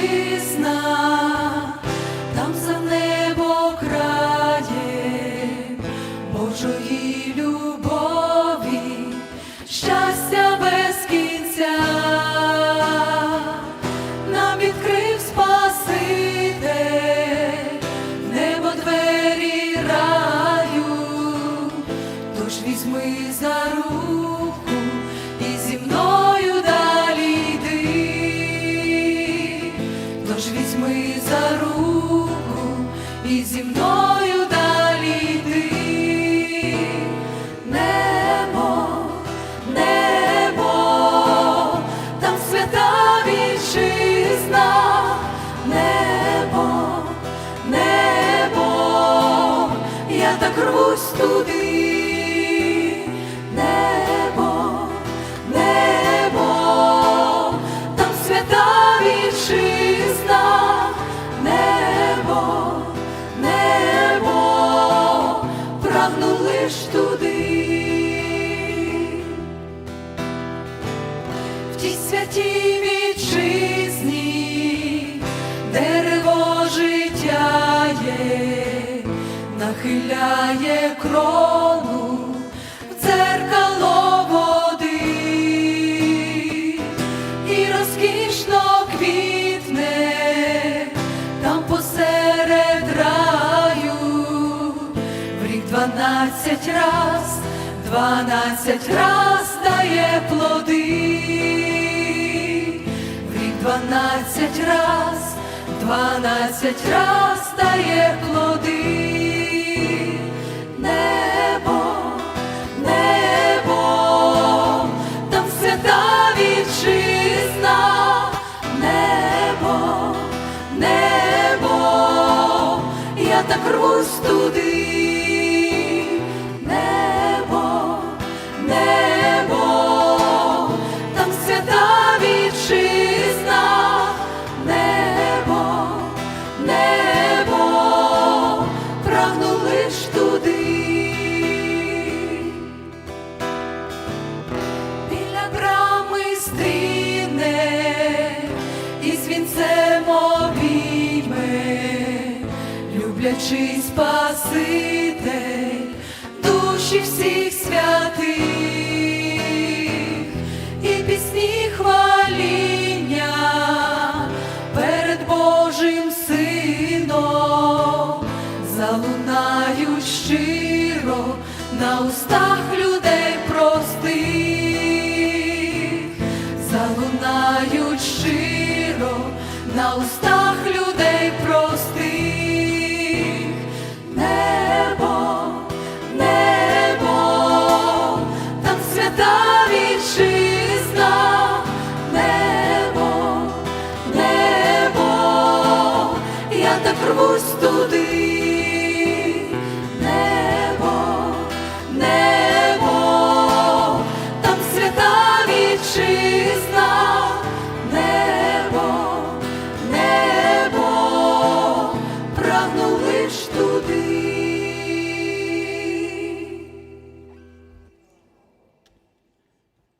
Ти знаєш. І зі мною далі йди, небо, небо, там свята вітчизна, небо, небо, я так рвусь туди, святій вітчизні дерево життя є, нахиляє крону дзеркало води. І розкішно квітне там посеред раю. В рік дванадцять раз, дванадцять раз дає плоди, дванадцять раз, дванадцять раз дає плоди, небо, небо, там свята вітчизна, небо, небо, я так рвусь туди, люблячий Спаситель, душі всіх святих, і пісні хваління перед Божим Сином залунають щиро на устах людей простих, залунають щиро на устах вітчизна, небо, небо, прагнули ж туди.